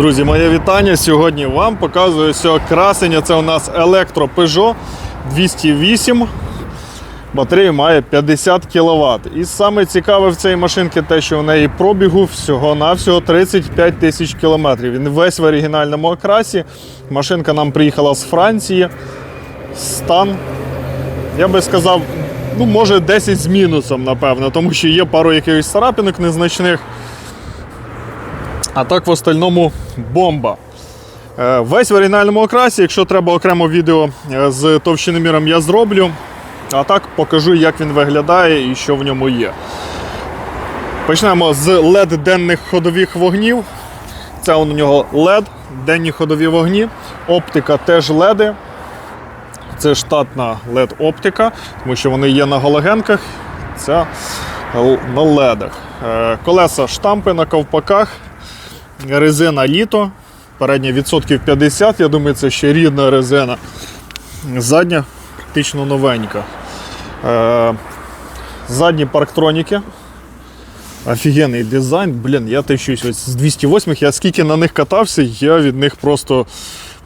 Друзі, моє вітання. Сьогодні вам показую цього красення. Це у нас електро Peugeot 208. Батарея має 50 кВт. І саме цікаве в цій машинці те, що в неї пробігу всього-навсього 35 тисяч кілометрів. Він весь в оригінальному окрасі. Машинка нам приїхала з Франції. Стан, я би сказав, ну, може 10 з мінусом, напевно, тому що є пару якихось царапинок незначних. А так в остальному бомба. Е, Весь в оригінальному окрасі. Якщо треба окремо відео е, з товщиноміром, я зроблю. А так покажу, як він виглядає і що в ньому є. Почнемо з LED денних ходових вогнів. Це у нього LED, денні ходові вогні. Оптика теж LED. Це штатна LED-оптика, тому що вони є на галогенках. Це на ледах. Е, Колеса штампи на ковпаках, резина літо. Передня відсотків 50, я думаю, це ще рідна резина. Задня практично новенька. Е, Задні парктроніки. Офігенний дизайн. Блін, я тищусь ось з 208 я скільки на них катався, я від них просто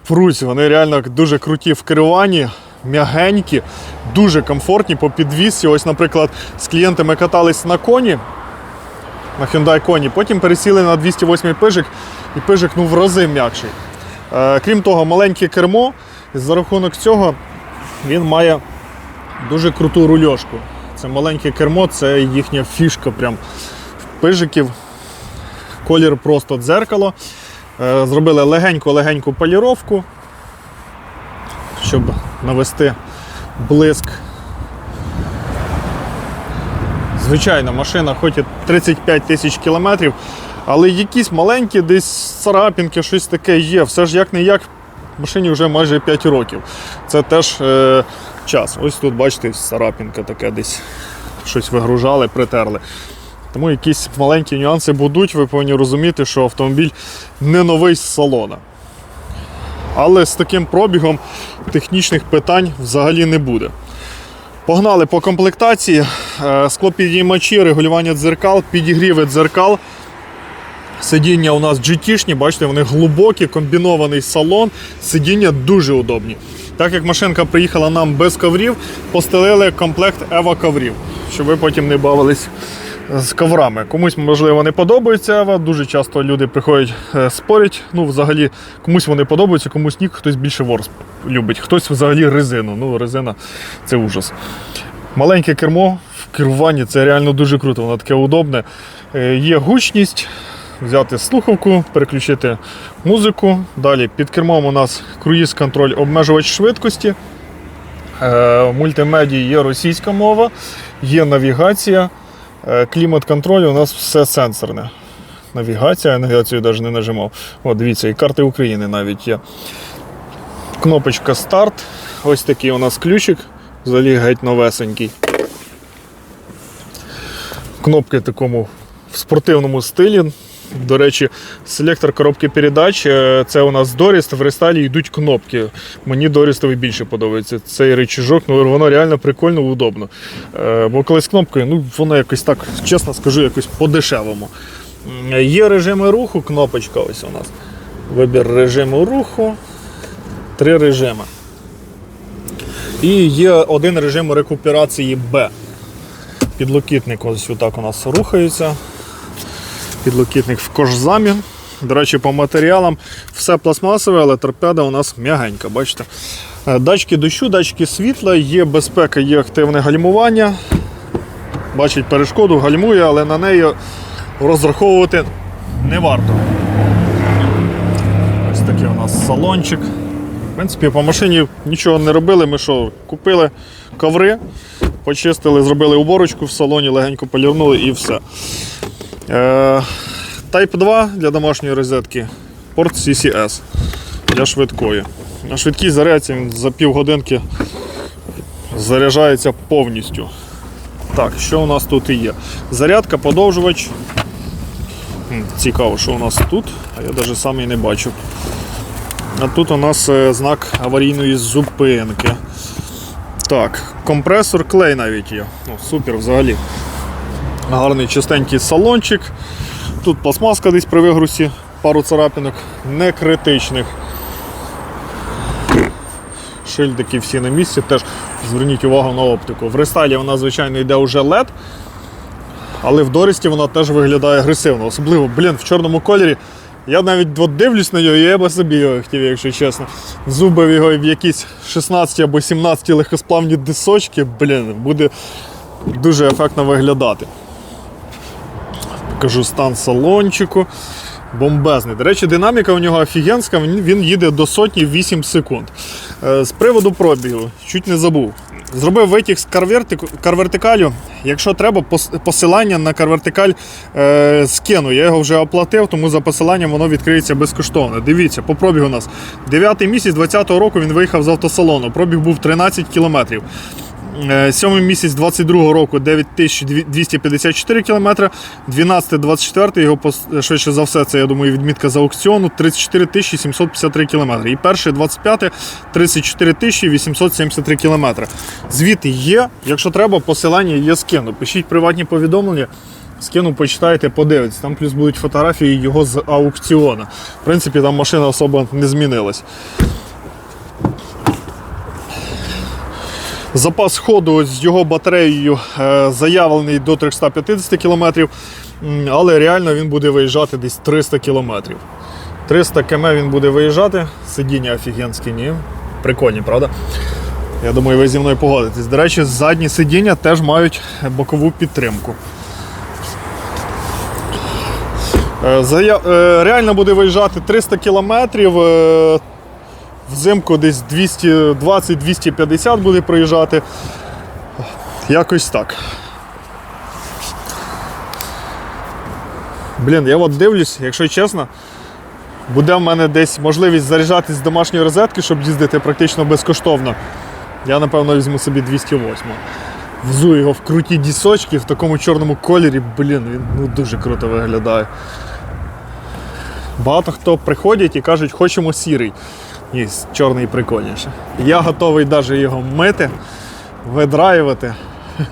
прусь. Вони реально дуже круті в керуванні, м'ягенькі, дуже комфортні по підвісці. Ось, наприклад, з клієнтами катались на коні, на Hyundai коні, потім пересіли на 208 пижик, і пижик ну, в рази м'якший. Е, крім того, маленьке кермо, за рахунок цього він має дуже круту рульошку. Це маленьке кермо, це їхня фішка прям пижиків. Колір просто дзеркало. Е, Зробили легеньку-легеньку поліровку, щоб навести блиск. Звичайно, машина хоч і 35 тисяч кілометрів, але якісь маленькі десь царапінки, щось таке є. Все ж як не як, машині вже майже 5 років. Це теж е, час. Ось тут, бачите, царапінка таке десь щось вигружали, притерли. Тому якісь маленькі нюанси будуть, ви повинні розуміти, що автомобіль не новий з салона. Але з таким пробігом технічних питань взагалі не буде. Погнали по комплектації. Е, Склопідіймачі, регулювання дзеркал, підігріви дзеркал. Сидіння у нас GT-шні, бачите, вони глибокі, комбінований салон. Сидіння дуже удобні. Так як машинка приїхала нам без коврів, постелили комплект Ева коврів, щоб ви потім не бавились з коврами. Комусь, можливо, не подобається Ева. Дуже часто люди приходять е, спорять. Ну, взагалі, комусь вони подобаються, комусь ні, хтось більше ворс любить, хтось взагалі резину. Ну, резина це ужас. Маленьке кермо в керуванні це реально дуже круто, воно таке удобне. Е, Є гучність, взяти слухавку, переключити музику. Далі під кермом у нас круїз-контроль, обмежувач швидкості. Е, Мультимедії є російська мова, є навігація, Е, клімат-контроль у нас все сенсорне. Навігація, я навігацію навіть не нажимав. О, дивіться, і карти України навіть є. Кнопочка старт. Ось такий у нас ключик, взагалі геть новесенький. Кнопки в такому в спортивному стилі. До речі, селектор коробки передач е, це у нас Доріст, в рестайлі йдуть кнопки. Мені Дорістовий більше подобається. Цей речіжок, ну воно реально прикольно, удобно. Е, Бо коли з кнопкою, ну воно якось так, чесно скажу, якось по-дешевому. Є режими руху, кнопочка ось у нас. Вибір режиму руху. Три режими. І є один режим рекуперації Б. Підлокітник ось отак у нас рухається. Підлокітник в кожзамі. До речі, по матеріалам все пластмасове, але торпеда у нас м'ягенька, бачите. Е, Датчики дощу, датчики світла, є безпека, є активне гальмування. Бачить перешкоду, гальмує, але на неї розраховувати не варто. Ось такий у нас салончик. В принципі, по машині нічого не робили. Ми що, купили коври, почистили, зробили уборочку в салоні, легенько полірнули і все. Е, Type 2 для домашньої розетки, порт CCS для швидкої. На швидкій зарядці за півгодинки заряджається повністю. Так, що у нас тут і є? Зарядка, подовжувач. Цікаво, що у нас тут, а я навіть сам і не бачу. А тут у нас е, знак аварійної зупинки. Так, компресор клей навіть є. Ну, супер взагалі. Гарний чистенький салончик. Тут пластмаска десь при вигрузі пару царапинок, не критичних. Шильдики всі на місці, теж зверніть увагу на оптику. В рестайлі вона, звичайно, йде уже LED, але в Дорісті вона теж виглядає агресивно. Особливо, блін, в чорному кольорі. Я навіть дивлюсь на нього, і я би собі його хотів, якщо чесно. Зубив його в якісь 16 або 17 легкосплавні дисочки, блін, буде дуже ефектно виглядати. Покажу стан салончику. Бомбезний. До речі, динаміка у нього офігенська, він, їде до сотні 8 секунд. Е, З приводу пробігу, чуть не забув. Зробив витік з карвертикалю. Якщо треба, посилання на карвертикаль е, скину. Я його вже оплатив, тому за посиланням воно відкриється безкоштовно. Дивіться, по пробігу у нас 9 місяць 2020 року він виїхав з автосалону. Пробіг був 13 кілометрів. Е, Сьомий місяць 22 року 9254 км, 12-24 його пос- швидше за все, це я думаю, відмітка з аукціону 34 753 км. І перший 25 34 873 км. Звіти є. Якщо треба, посилання є скину. Пишіть приватні повідомлення. Скину, почитайте, подивитесь. Там плюс будуть фотографії його з аукціону. В принципі, там машина особо не змінилась. Запас ходу з його батареєю е, заявлений до 350 км, але реально він буде виїжджати десь 300 км. 300 км він буде виїжджати. Сидіння офігенські, ні. Прикольні, правда? Я думаю, ви зі мною погодитесь. До речі, задні сидіння теж мають бокову підтримку. Е, е, Реально буде виїжджати 300 кілометрів. Взимку десь 220-250 буде проїжджати. Якось так. Блін, я от дивлюсь, якщо чесно, буде в мене десь можливість заряджатись з домашньої розетки, щоб їздити практично безкоштовно. Я, напевно, візьму собі 208. Взу його в круті дісочки в такому чорному кольорі, блін, він ну, дуже круто виглядає. Багато хто приходять і кажуть, хочемо сірий. Ні, чорний прикольніше. Я готовий навіть його мити, видраювати.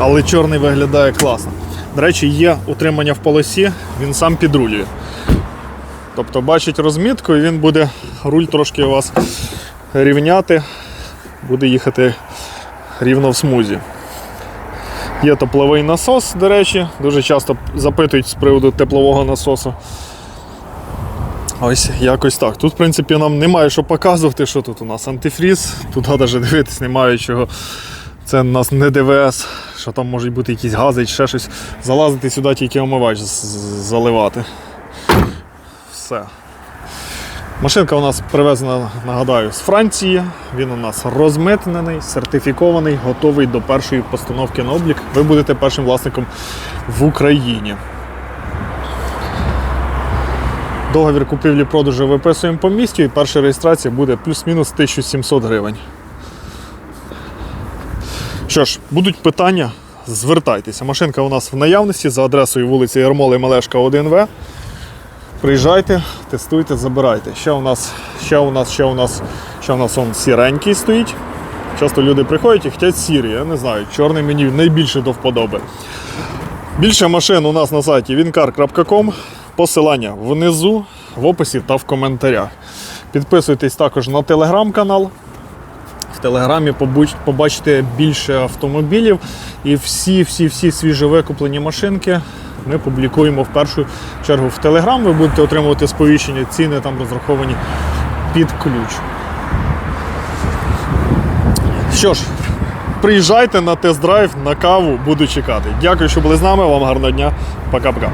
Але чорний виглядає класно. До речі, є утримання в полосі, він сам підрулює. Тобто бачить розмітку і він буде руль трошки у вас рівняти, буде їхати рівно в смузі. Є тепловий насос, до речі, дуже часто запитують з приводу теплового насосу. Ось якось так. Тут, в принципі, нам немає що показувати, що тут у нас антифріз, тут навіть дивитись немає чого. Це у нас не ДВС, що там можуть бути якісь гази ще щось. Залазити сюди тільки омивач заливати. Все. Машинка у нас привезена, нагадаю, з Франції. Він у нас розмитнений, сертифікований, готовий до першої постановки на облік. Ви будете першим власником в Україні. Договір купівлі-продажу виписуємо по місті і перша реєстрація буде плюс-мінус 1700 гривень. Що ж, будуть питання, звертайтеся. Машинка у нас в наявності за адресою вулиці Ярмоли Мелешка 1В. Приїжджайте, тестуйте, забирайте. Ще у нас, ще у нас, ще у нас, ще у нас он сіренький стоїть. Часто люди приходять і хочуть сірі. Я не знаю, чорний мені найбільше до вподоби. Більше машин у нас на сайті wincar.com. Посилання внизу, в описі та в коментарях. Підписуйтесь також на телеграм-канал. В телеграмі побачите більше автомобілів і всі-всі-всі свіжовикуплені машинки ми публікуємо в першу чергу в телеграм. Ви будете отримувати сповіщення, ціни там розраховані під ключ. Що ж, приїжджайте на тест-драйв, на каву, буду чекати. Дякую, що були з нами. Вам гарного дня. Пока-пока.